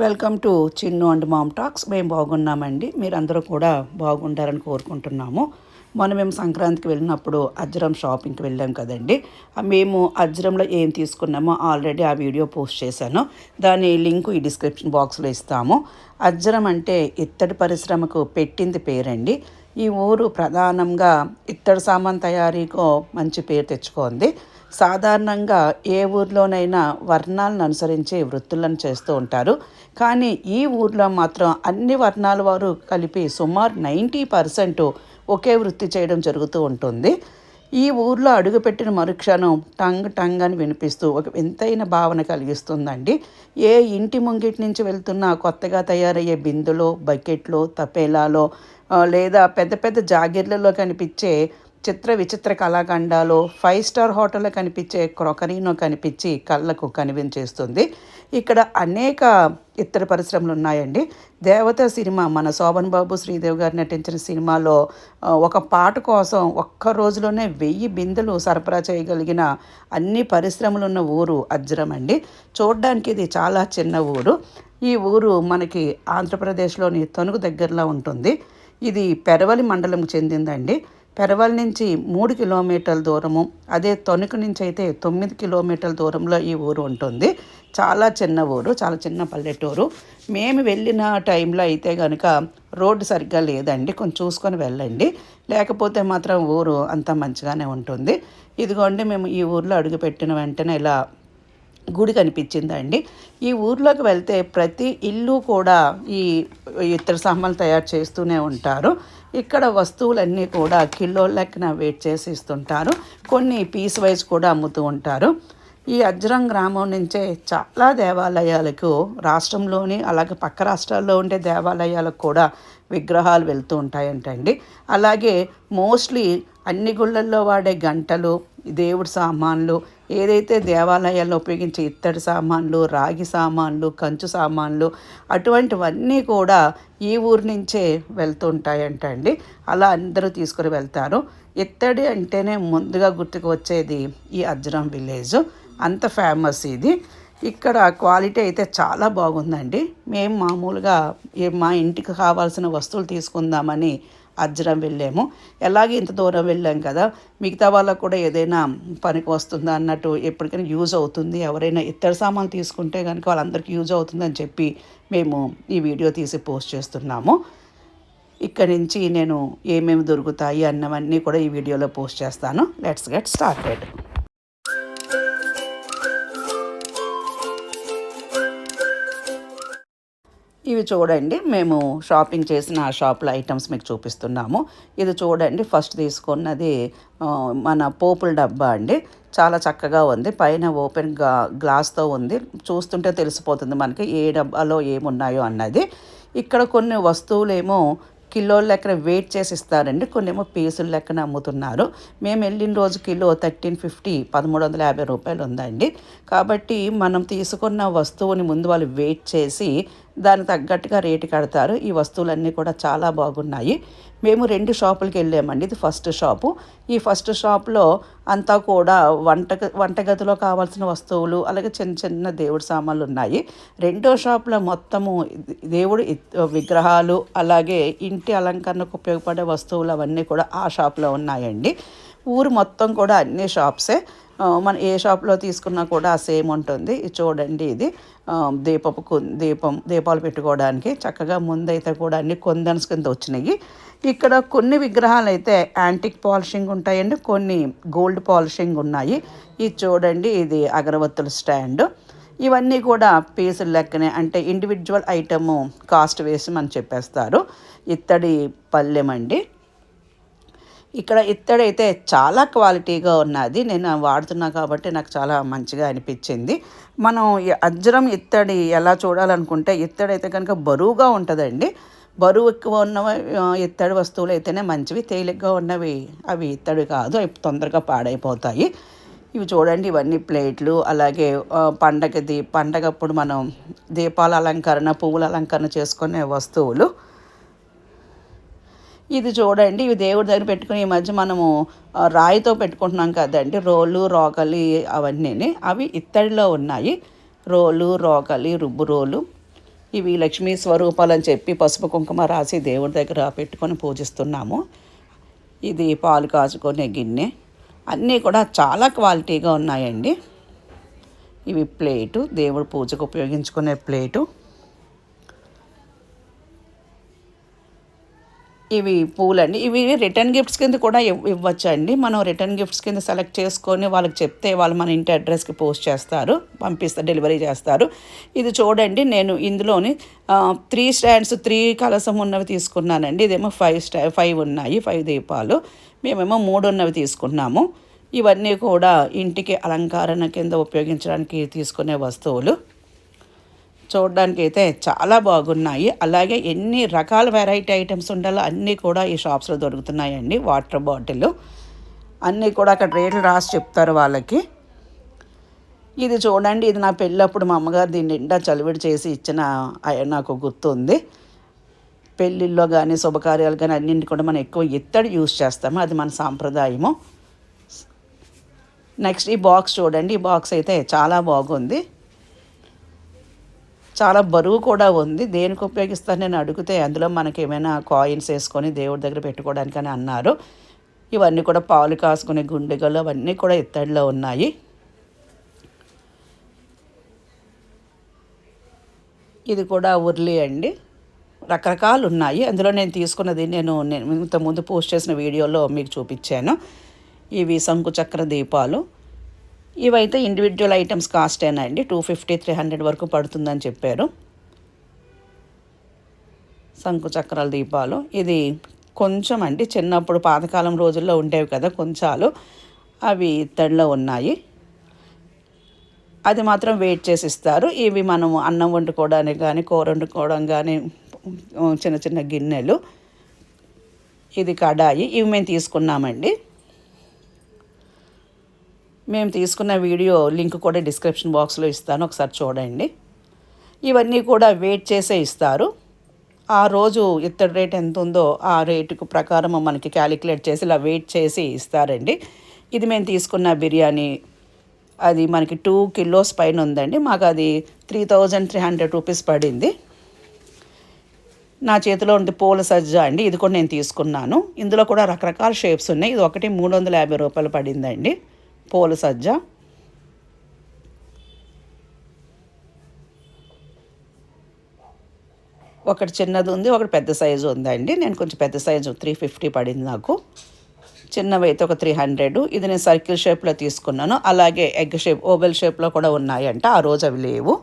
Welcome to Chinnu and mom talks. మేము బాగున్నామండి. మీరందరూ కూడా బాగుంటారని కోరుకుంటున్నాము. మొన్న మేము సంక్రాంతికి వెళ్ళినప్పుడు అజ్రం షాపింగ్కి వెళ్ళాం కదండి. మేము అజ్రంలో ఏం తీసుకున్నామో ఆల్రెడీ ఆ వీడియో పోస్ట్ చేశాను. దాని లింక్ ఈ డిస్క్రిప్షన్ బాక్స్లో ఇస్తాము. అజ్రం అంటే ఇత్తడి పరిశ్రమకు పెట్టింది పేరండి. ఈ ఊరు ప్రధానంగా ఇత్తడి సామాన్ తయారీకో మంచి పేరు తెచ్చుకుంది. సాధారణంగా ఏ ఊర్లోనైనా వర్ణాలను అనుసరించి వృత్తులను చేస్తూ ఉంటారు. కానీ ఈ ఊర్లో మాత్రం అన్ని వర్ణాల వారు కలిపి సుమారు నైంటీ పర్సెంట్ ఒకే వృత్తి చేయడం జరుగుతూ ఉంటుంది. ఈ ఊర్లో అడుగుపెట్టిన మరుక్షణం టంగ్ టంగ్ అని వినిపిస్తూ ఒక వింతైన భావన కలిగిస్తుందండి. ఏ ఇంటి ముంగిటి నుంచి వెళ్తున్న కొత్తగా తయారయ్యే బిందులో బకెట్లో తపేలాలో లేదా పెద్ద పెద్ద జాగిర్లలో కనిపించే చిత్ర విచిత్ర కళాఖండాలు ఫైవ్ స్టార్ హోటల్లో కనిపించే క్రొకరీనో కనిపించి కళ్ళకు కనిపించేస్తుంది. ఇక్కడ అనేక ఇతర పరిశ్రమలు ఉన్నాయండి. దేవత సినిమా మన శోభన్ బాబు శ్రీదేవి గారు నటించిన సినిమాలో ఒక పాట కోసం ఒక్క రోజులోనే వెయ్యి బిందెలు సరఫరా చేయగలిగిన అన్ని పరిశ్రమలు ఉన్న ఊరు అజ్రం అండి. చూడడానికి ఇది చాలా చిన్న ఊరు. ఈ ఊరు మనకి ఆంధ్రప్రదేశ్లోని తణుకు దగ్గరలో ఉంటుంది. ఇది పెరవలి మండలంకు చెందిందండి. పెరవల్ నుంచి మూడు కిలోమీటర్ల దూరము అదే తణుకు నుంచి అయితే తొమ్మిది కిలోమీటర్ల దూరంలో ఈ ఊరు ఉంటుంది. చాలా చిన్న ఊరు చాలా చిన్న పల్లెటూరు. మేము వెళ్ళిన టైంలో అయితే కనుక రోడ్డు సరిగ్గా లేదండి. కొంచెం చూసుకొని వెళ్ళండి. లేకపోతే మాత్రం ఊరు అంత మంచిగానే ఉంటుంది. ఇదిగోండి మేము ఈ ఊర్లో అడుగుపెట్టిన వెంటనే ఇలా గుడి కనిపించిందండి. ఈ ఊర్లోకి వెళ్తే ప్రతి ఇల్లు కూడా ఈ ఇతర సామాన్లు తయారు చేస్తూనే ఉంటారు. ఇక్కడ వస్తువులన్నీ కూడా కిలో లెక్కన వెయిట్ చేసి ఇస్తుంటారు. కొన్ని పీస్ వైజ్ కూడా అమ్ముతూ ఉంటారు. ఈ అజ్రం గ్రామం నుంచే చాలా దేవాలయాలకు రాష్ట్రంలోని అలాగే పక్క రాష్ట్రాల్లో ఉండే దేవాలయాలకు కూడా విగ్రహాలు వెళ్తూ ఉంటాయంటండి. అలాగే మోస్ట్లీ అన్ని గుళ్ళల్లో వాడే గంటలు దేవుడి సామాన్లు ఏదైతే దేవాలయాల్లో ఉపయోగించే ఇత్తడి సామాన్లు రాగి సామాన్లు కంచు సామాన్లు అటువంటివన్నీ కూడా ఈ ఊరు నుంచే వెళ్తుంటాయంటండి అలా అందరూ తీసుకుని వెళ్తారు. ఇత్తడి అంటేనే ముందుగా గుర్తుకు వచ్చేది ఈ అజ్రం విలేజ్. అంత ఫేమస్ ఇది. ఇక్కడ క్వాలిటీ అయితే చాలా బాగుందండి. మేము మామూలుగా మా ఇంటికి కావాల్సిన వస్తువులు తీసుకుందామని అజ్రం వెళ్ళాము. ఎలాగే ఇంత దూరం వెళ్ళాం కదా మిగతా వాళ్ళకు కూడా ఏదైనా పనికి వస్తుందా అన్నట్టు ఎప్పటికైనా యూజ్ అవుతుంది. ఎవరైనా ఇతర సామాన్లు తీసుకుంటే కనుక వాళ్ళందరికీ యూజ్ అవుతుందని చెప్పి మేము ఈ వీడియో తీసి పోస్ట్ చేస్తున్నాము. ఇక్కడి నుంచి నేను ఏమేమి దొరుకుతాయి అన్నవన్నీ కూడా ఈ వీడియోలో పోస్ట్ చేస్తాను. Let's get started. ఇవి చూడండి. మేము షాపింగ్ చేసిన ఆ షాప్లో ఐటమ్స్ మీకు చూపిస్తున్నాము. ఇది చూడండి. ఫస్ట్ తీసుకున్నది మన పోపుల డబ్బా అండి. చాలా చక్కగా ఉంది. పైన ఓపెన్గా గ్లాస్తో ఉంది. చూస్తుంటే తెలిసిపోతుంది మనకి ఏ డబ్బాలో ఏమున్నాయో అన్నది. ఇక్కడ కొన్ని వస్తువులేమో కిలోల లెక్కన వెయిట్ చేసి ఇస్తారండి. కొన్ని ఏమో పీసుల లెక్కన అమ్ముతున్నారు. మేము వెళ్ళిన రోజు కిలో థర్టీన్ ఫిఫ్టీ పదమూడు వందల యాభై రూపాయలు ఉందండి. కాబట్టి మనం తీసుకున్న వస్తువుని ముందు వాళ్ళు వెయిట్ చేసి దానికి తగ్గట్టుగా రేటు కడతారు. ఈ వస్తువులన్నీ కూడా చాలా బాగున్నాయి. మేము రెండు షాపులకి వెళ్ళామండి. ఇది ఫస్ట్ షాపు. ఈ ఫస్ట్ షాప్లో అంతా కూడా వంట వంటగదిలో కావాల్సిన వస్తువులు అలాగే చిన్న చిన్న దేవుడి సామాన్లు ఉన్నాయి. రెండో షాప్లో మొత్తము దేవుడి విగ్రహాలు అలాగే ఇంటి అలంకరణకు ఉపయోగపడే వస్తువులు అవన్నీ కూడా ఆ షాప్లో ఉన్నాయండి. ఊరు మొత్తం కూడా అన్ని షాప్సే. మనం ఏ షాప్లో తీసుకున్నా కూడా సేమ్ ఉంటుంది. ఇది చూడండి ఇది. దీపపు దీపం దీపాలు పెట్టుకోవడానికి చక్కగా ముందైతే కూడా అన్ని కొందన్స్ కింద వచ్చినాయి. ఇక్కడ కొన్ని విగ్రహాలు అయితే యాంటిక్ పాలిషింగ్ ఉంటాయండి. కొన్ని గోల్డ్ పాలిషింగ్ ఉన్నాయి. ఇది చూడండి ఇది అగరబత్తుల స్టాండ్ ఇవన్నీ కూడా పీసులు లెక్కనే అంటే ఇండివిజువల్ ఐటము కాస్ట్ వేసి మనం చెప్పేస్తారు. ఇత్తడి పల్లెం అండి. ఇక్కడ ఇత్తడి అయితే చాలా క్వాలిటీగా ఉన్నది. నేను వాడుతున్నా కాబట్టి నాకు చాలా మంచిగా అనిపించింది. మనం అజ్రం ఇత్తడి ఎలా చూడాలనుకుంటే ఇత్తడైతే కనుక బరువుగా ఉంటుందండి. బరువు ఎక్కువ ఉన్న ఇత్తడి వస్తువులు అయితేనే మంచివి. తేలిగ్గా ఉన్నవి అవి ఇత్తడి కాదు. అవి తొందరగా పాడైపోతాయి. ఇవి చూడండి ఇవన్నీ ప్లేట్లు. అలాగే పండగది పండగప్పుడు మనం దీపాల అలంకరణ పువ్వుల అలంకరణ చేసుకునే వస్తువులు. ఇది చూడండి ఇవి దేవుడి దగ్గర పెట్టుకుని ఈ మధ్య మనము రాయితో పెట్టుకుంటున్నాం కదండి. రోలు రోకలి అవన్నీ అవి ఇత్తడిలో ఉన్నాయి. రోలు రోకలి రుబ్బు రోలు. ఇవి లక్ష్మీ స్వరూపాలు అని చెప్పి పసుపు కుంకుమ రాసి దేవుడి దగ్గర పెట్టుకొని పూజిస్తున్నాము. ఇది పాలు కాచుకునే గిన్నె. అన్నీ కూడా చాలా క్వాలిటీగా ఉన్నాయండి. ఇవి ప్లేటు. దేవుడు పూజకు ఉపయోగించుకునే ప్లేటు. ఇవి పూలండి. ఇవి రిటర్న్ గిఫ్ట్స్ కింద కూడా ఇవ్వచ్చండి. మనం రిటర్న్ గిఫ్ట్స్ కింద సెలెక్ట్ చేసుకొని వాళ్ళకి చెప్తే వాళ్ళు మన ఇంటి అడ్రస్కి పోస్ట్ చేస్తారు పంపిస్తారు డెలివరీ చేస్తారు. ఇది చూడండి నేను ఇందులోని త్రీ స్టాండ్స్ త్రీ కలసం ఉన్నవి తీసుకున్నానండి. ఇదేమో ఫైవ్ స్టా ఫైవ్ ఉన్నాయి ఫైవ్ దీపాలు. మేమేమో మూడు ఉన్నవి తీసుకున్నాము. ఇవన్నీ కూడా ఇంటికి అలంకరణ కింద ఉపయోగించడానికి తీసుకునే వస్తువులు. చూడడానికి అయితే చాలా బాగున్నాయి. అలాగే ఎన్ని రకాల వెరైటీ ఐటమ్స్ ఉండాలో అన్నీ కూడా ఈ షాప్స్లో దొరుకుతున్నాయండి వాటర్ బాటిల్ అన్నీ కూడా అక్కడ రేట్లు రాసి చెప్తారు వాళ్ళకి. ఇది చూడండి ఇది నా పెళ్ళప్పుడు మా అమ్మగారు దీన్ని నిండా చలివిడి చేసి ఇచ్చిన నాకు గుర్తుంది. పెళ్ళిళ్ళలో కానీ శుభకార్యాలు కానీ అన్నింటి కూడా మనం ఎక్కువ ఇత్తడి యూస్ చేస్తాము. అది మన సాంప్రదాయము. నెక్స్ట్ ఈ బాక్స్ చూడండి ఈ బాక్స్ అయితే చాలా బాగుంది. చాలా బరువు కూడా ఉంది. దేనికి ఉపయోగిస్తాను నేను అడిగితే అందులో మనకి ఏమైనా కాయిన్స్ వేసుకొని దేవుడి దగ్గర పెట్టుకోవడానికి అని అన్నారు. ఇవన్నీ కూడా పాలు కాసుకునే గుండెగలు అవన్నీ కూడా ఇత్తడిలో ఉన్నాయి. ఇది కూడా ఉర్లి అండి. రకరకాలు ఉన్నాయి. అందులో నేను తీసుకున్నది నేను నేను ఇంతకుముందు పోస్ట్ చేసిన వీడియోలో మీకు చూపించాను. ఇవి శంకుచక్ర దీపాలు. ఇవైతే ఇండివిజువల్ ఐటమ్స్ కాస్టేనా అండి? టూ ఫిఫ్టీ త్రీ హండ్రెడ్ వరకు పడుతుందని చెప్పారు. శంకుచక్రాల దీపాలు. ఇది కొంచెం అండి చిన్నప్పుడు పాతకాలం రోజుల్లో ఉండేవి కదా కొంచాలు. అవి ఇత్తడిలో ఉన్నాయి. అది మాత్రం వెయిట్ చేసి ఇస్తారు. ఇవి మనం అన్నం వండుకోవడానికి కానీ కూర వండుకోవడం కానీ చిన్న చిన్న గిన్నెలు. ఇది కడాయి. ఇవి మేము తీసుకున్నామండి. మేము తీసుకున్న వీడియో లింక్ కూడా డిస్క్రిప్షన్ బాక్స్లో ఇస్తాను ఒకసారి చూడండి. ఇవన్నీ కూడా వెయిట్ చేసే ఇస్తారు. ఆ రోజు ఇత్తడి రేట్ ఎంత ఉందో ఆ రేటుకు ప్రకారం మనకి క్యాలిక్యులేట్ చేసి ఇలా వెయిట్ చేసి ఇస్తారండి. ఇది మేము తీసుకున్న బిర్యానీ అది మనకి టూ కిలోస్ పైన ఉందండి. మాకు అది three thousand three hundred rupees పడింది. నా చేతిలో ఉంది పూల సజ్జ అండి ఇది కూడా నేను తీసుకున్నాను. ఇందులో కూడా రకరకాల షేప్స్ ఉన్నాయి. ఇది ఒకటి మూడు వందల యాభై రూపాయలు పడిందండి. పోలు సజ్జ. ఒకటి చిన్నది ఉంది ఒకటి పెద్ద సైజు ఉందండి. నేను కొంచెం పెద్ద సైజు త్రీ ఫిఫ్టీ పడింది నాకు. చిన్నవి అయితే ఒక త్రీ హండ్రెడ్ ఇది నేను సర్కిల్ షేప్లో తీసుకున్నాను. అలాగే ఎగ్ షేప్ ఓవెల్ షేప్లో కూడా ఉన్నాయంట. ఆ రోజు అవి లేవు.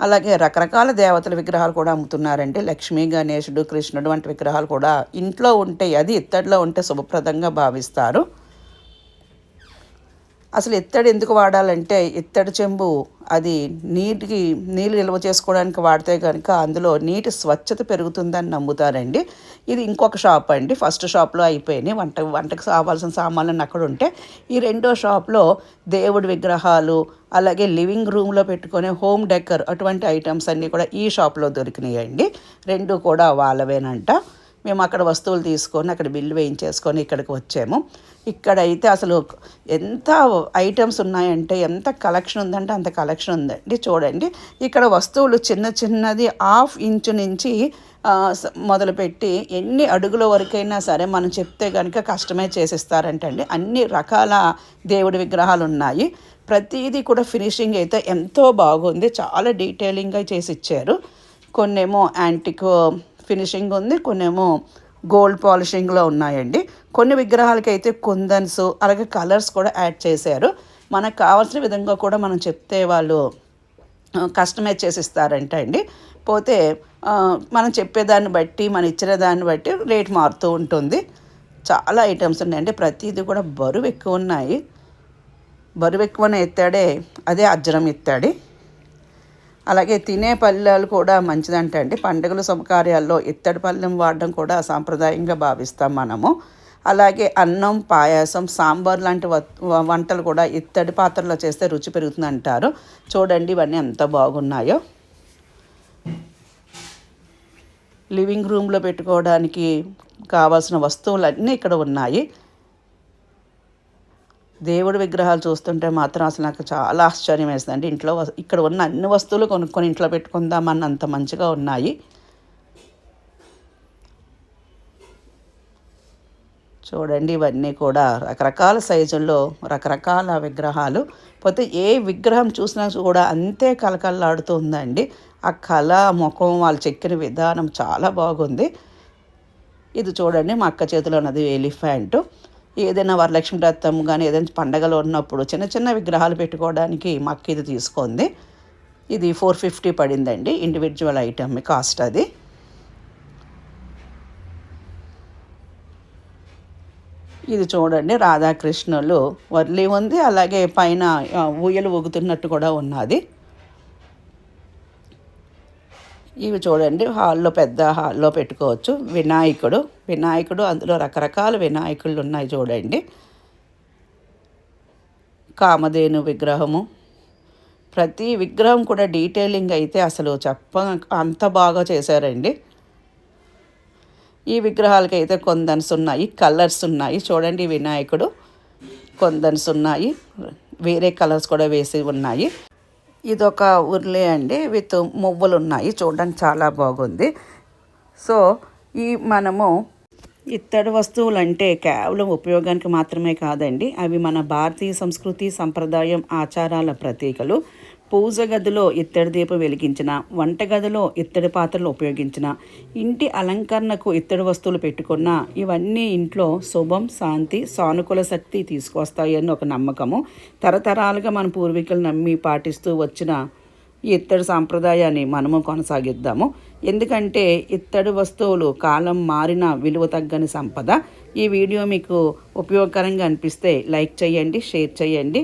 అలాగే రకరకాల దేవతల విగ్రహాలు కూడా అమ్ముతున్నారండి. లక్ష్మీ గణేశుడు కృష్ణుడు వంటి విగ్రహాలు కూడా ఇంట్లో ఉంటే అది ఇత్తడిలో ఉంటే శుభప్రదంగా భావిస్తారు. అసలు ఎత్తడి ఎందుకు వాడాలంటే ఇత్తడి చెంబు అది నీటికి నీళ్ళు నిల్వ చేసుకోవడానికి వాడితే కనుక అందులో నీటి స్వచ్ఛత పెరుగుతుందని నమ్ముతారండి. ఇది ఇంకొక షాప్ అండి. ఫస్ట్ షాప్లో అయిపోయినాయి. వంట వంటకు కావాల్సిన సామాన్లు అక్కడ ఉంటే ఈ రెండో షాప్లో దేవుడి విగ్రహాలు అలాగే లివింగ్ రూమ్లో పెట్టుకునే హోమ్ డెకర్ అటువంటి ఐటమ్స్ అన్నీ కూడా ఈ షాప్లో దొరికినాయండి. రెండు కూడా వాళ్ళవేనంట. మేము అక్కడ వస్తువులు తీసుకొని అక్కడ బిల్లు వేయించేసుకొని ఇక్కడికి వచ్చాము. ఇక్కడైతే అసలు ఎంత ఐటమ్స్ ఉన్నాయంటే ఎంత కలెక్షన్ ఉందంటే అంత కలెక్షన్ ఉందండి. చూడండి ఇక్కడ వస్తువులు చిన్న చిన్నది హాఫ్ ఇంచు నుంచి మొదలుపెట్టి ఎన్ని అడుగుల వరకైనా సరే మనం చెప్తే కనుక కష్టమే చేసిస్తారంటండి. అన్ని రకాల దేవుడి విగ్రహాలు ఉన్నాయి. ప్రతిదీ కూడా ఫినిషింగ్ అయితే ఎంతో బాగుంది. చాలా డీటెయిలింగ్గా చేసి ఇచ్చారు కొన్నేమో యాంటిక్ ఫినిషింగ్ ఉంది. కొన్నేమో గోల్డ్ పాలిషింగ్లో ఉన్నాయండి. కొన్ని విగ్రహాలకి అయితే కుందన్స్ అలాగే కలర్స్ కూడా యాడ్ చేశారు. మనకు కావాల్సిన విధంగా కూడా మనం చెప్తే వాళ్ళు కస్టమైజ్ చేసి ఇస్తారంట అండి. పోతే మనం చెప్పేదాన్ని బట్టి మనం ఇచ్చిన దాన్ని బట్టి రేట్ మారుతూ ఉంటుంది. చాలా ఐటమ్స్ ఉన్నాయండి. ప్రతిదీ కూడా బరువు ఎక్కువ ఉన్నాయి. బరువు ఎక్కువనే ఎత్తాడే అదే అజ్జరం ఎత్తాడి. అలాగే తినే పళ్ళాలు కూడా మంచిదంటండి. పండుగల పండుగలు శుభకార్యాల్లో ఇత్తడి పళ్ళెం వాడడం కూడా సాంప్రదాయంగా భావిస్తాం మనము. అలాగే అన్నం పాయాసం సాంబార్ లాంటి వ- వంటలు కూడా ఇత్తడి పాత్రలో చేస్తే రుచి పెరుగుతుంది అంటారు చూడండి ఇవన్నీ ఎంత బాగున్నాయో. లివింగ్ రూమ్లో పెట్టుకోవడానికి కావాల్సిన వస్తువులన్నీ ఇక్కడ ఉన్నాయి. దేవుడి విగ్రహాలు చూస్తుంటే మాత్రం అసలు నాకు చాలా ఆశ్చర్యం వేస్తుంది ఇంట్లో ఇక్కడ ఉన్న అన్ని వస్తువులు కొనుక్కొని ఇంట్లో పెట్టుకుందామని అంత మంచిగా ఉన్నాయి. చూడండి ఇవన్నీ కూడా రకరకాల సైజుల్లో రకరకాల విగ్రహాలు. పోతే ఏ విగ్రహం చూసినా కూడా అంతే కలకల్లాడుతుందండి ఆ కళ ముఖం వాళ్ళు చెక్కిన విధానం చాలా బాగుంది. ఇది చూడండి మా అక్క చేతిలో ఉన్నది ఎలిఫెంట్. ఏదైనా వరలక్ష్మి వ్రతం కానీ ఏదైనా పండగలు ఉన్నప్పుడు చిన్న చిన్న విగ్రహాలు పెట్టుకోవడానికి మా ఇది తీసుకుంది. ఇది ఫోర్ ఫిఫ్టీ పడిందండి. ఇండివిజువల్ ఐటమ్ కాస్ట్ అది. ఇది చూడండి రాధాకృష్ణులు వర్లీ ఉంది. అలాగే పైన ఊయలు ఊగుతున్నట్టు కూడా ఉన్నది. ఇవి చూడండి హాల్లో పెద్ద హాల్లో పెట్టుకోవచ్చు. వినాయకుడు వినాయకుడు అందులో రకరకాల వినాయకుళ్ళు ఉన్నాయి చూడండి. కామధేను విగ్రహము. ప్రతి విగ్రహం కూడా డీటెయిలింగ్ అయితే అసలు చెప్ప అంత బాగా చేశారండి. ఈ విగ్రహాలకి అయితే కొందన్స్ ఉన్నాయి కలర్స్ ఉన్నాయి. చూడండి వినాయకుడు కొందన్స్ ఉన్నాయి. వేరే కలర్స్ కూడా వేసి ఉన్నాయి. ఇదొక ఉర్లే అండి విత్ మువ్వలు ఉన్నాయి చూడడానికి చాలా బాగుంది. సో ఈ మనము ఇత్తడి వస్తువులు అంటే కేవలం ఉపయోగానికి మాత్రమే కాదండి అవి మన భారతీయ సంస్కృతి సంప్రదాయం ఆచారాల ప్రతీకలు. పూజ గదిలో ఇత్తడి దీపం వెలిగించిన వంటగదిలో ఇత్తడి పాత్రలు ఉపయోగించిన ఇంటి అలంకరణకు ఇత్తడి వస్తువులు పెట్టుకున్న ఇవన్నీ ఇంట్లో శుభం శాంతి సానుకూల శక్తి తీసుకొస్తాయని ఒక నమ్మకము. తరతరాలుగా మన పూర్వీకులు నమ్మి పాటిస్తూ వచ్చిన ఈ ఇత్తడి సాంప్రదాయాన్ని మనము కొనసాగిద్దాము. ఎందుకంటే ఇత్తడి వస్తువులు కాలం మారిన విలువ తగ్గని సంపద. ఈ వీడియో మీకు ఉపయోగకరంగా అనిపిస్తే లైక్ చేయండి షేర్ చేయండి.